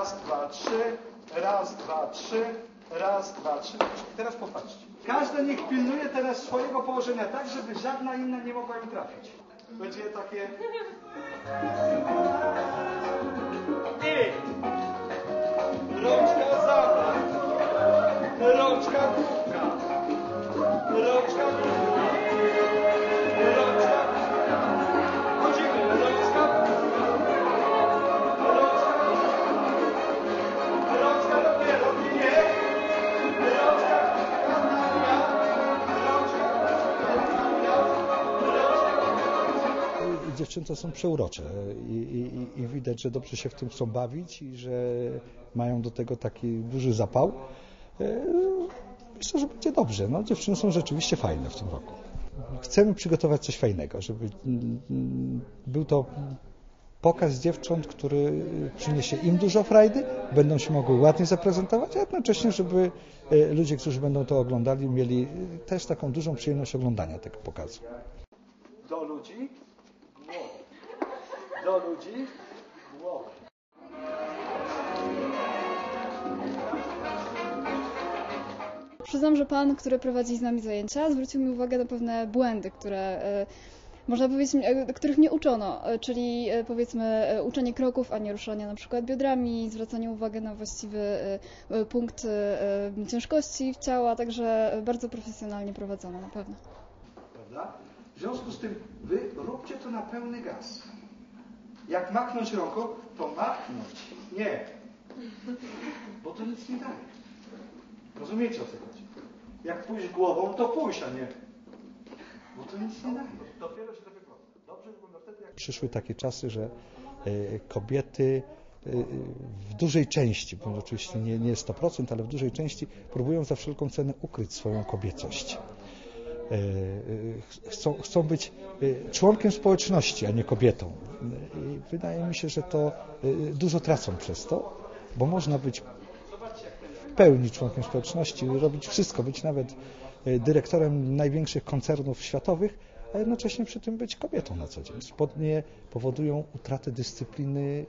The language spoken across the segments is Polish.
raz, dwa, trzy, raz, dwa, trzy, raz, dwa, trzy. I teraz popatrzcie. Każdy niech pilnuje teraz swojego położenia tak, żeby żadna inna nie mogła im trafić. Będzie takie... I rączka za mną. rączka główka, rączka główka, Dziewczęta są przeurocze i, i, i widać, że dobrze się w tym chcą bawić i że mają do tego taki duży zapał. E, Myślę, że będzie dobrze. No, dziewczyny są rzeczywiście fajne w tym roku. Chcemy przygotować coś fajnego, żeby mm, mm, był to pokaz dziewcząt, który przyniesie im dużo frajdy, będą się mogły ładnie zaprezentować, a jednocześnie, żeby e, ludzie, którzy będą to oglądali, mieli też taką dużą przyjemność oglądania tego pokazu. Do ludzi. Do ludzi głowę. Przyznam, że pan, który prowadzi z nami zajęcia, zwrócił mi uwagę na pewne błędy, które e, można powiedzieć, e, których nie uczono, e, czyli powiedzmy uczenie kroków, a nie ruszania na przykład biodrami, zwracanie uwagi na właściwy punkt ciężkości ciała, także bardzo profesjonalnie prowadzone na pewno. Prawda? W związku z tym wy róbcie to na pełny gaz. Jak machnąć rąką, to machnąć. Nie. Bo to nic nie daje. Rozumiecie o co chodzi? Jak pójść głową, to pójść, a nie. Bo to nic nie daje. Dopiero się to wygląda. Dobrze wygląda wtedy, jak przyszły takie czasy, że e, kobiety e, w dużej części, bo oczywiście nie, nie 100%, ale w dużej części próbują za wszelką cenę ukryć swoją kobiecość. E, e, Chcą, chcą być e, członkiem społeczności, a nie kobietą. I wydaje mi się, że to dużo tracą przez to, bo można być w pełni członkiem społeczności, robić wszystko, być nawet dyrektorem największych koncernów światowych, a jednocześnie przy tym być kobietą na co dzień. Spodnie powodują utratę dyscypliny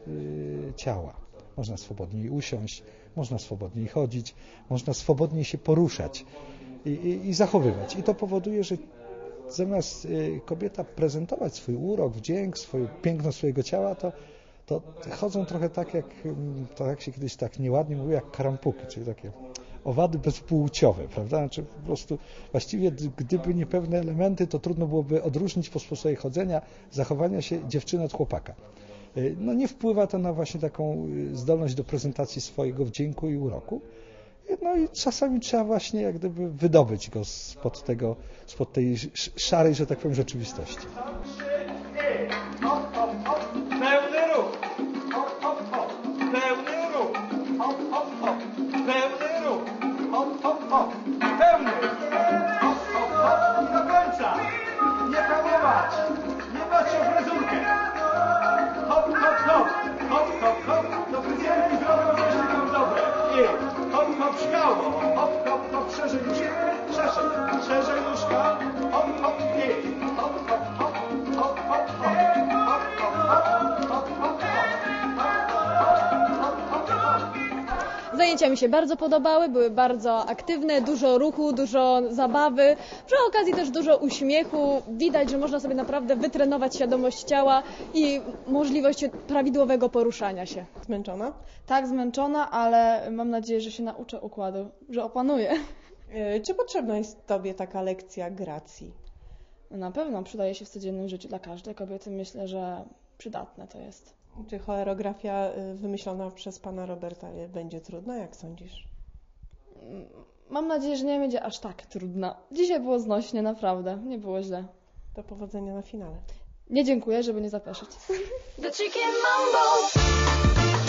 ciała. Można swobodniej usiąść, można swobodniej chodzić, można swobodniej się poruszać i, i, i zachowywać. I to powoduje, że zamiast y, kobieta prezentować swój urok, wdzięk, swoje piękno swojego ciała, to, to chodzą trochę tak jak, mm, to jak się kiedyś tak nieładnie mówiło, jak karampuki, czyli takie owady bezpłciowe, prawda? Znaczy po prostu właściwie gdyby nie pewne elementy, to trudno byłoby odróżnić po sposobie chodzenia, zachowania się dziewczyny od chłopaka. Y, No nie wpływa to na właśnie taką y, zdolność do prezentacji swojego wdzięku i uroku. No i czasami trzeba właśnie jak gdyby wydobyć go spod tego, spod tej sz- szarej, że tak powiem, rzeczywistości. Zajęcia mi się bardzo podobały, były bardzo aktywne, dużo ruchu, dużo zabawy, przy okazji też dużo uśmiechu. Widać, że można sobie naprawdę wytrenować świadomość ciała i możliwość prawidłowego poruszania się. Zmęczona? Tak zmęczona, ale mam nadzieję, że się nauczę układu, że opanuję. Yy, Czy potrzebna jest Tobie taka lekcja gracji? Na pewno przydaje się w codziennym życiu dla każdej kobiety. Myślę, że przydatne to jest. Czy choreografia y, wymyślona przez pana Roberta będzie trudna, jak sądzisz? Mam nadzieję, że nie będzie aż tak trudna. Dzisiaj było znośnie, naprawdę. Nie było źle. Do powodzenia na finale. Nie dziękuję, żeby nie zapeszyć. The chicken mambo.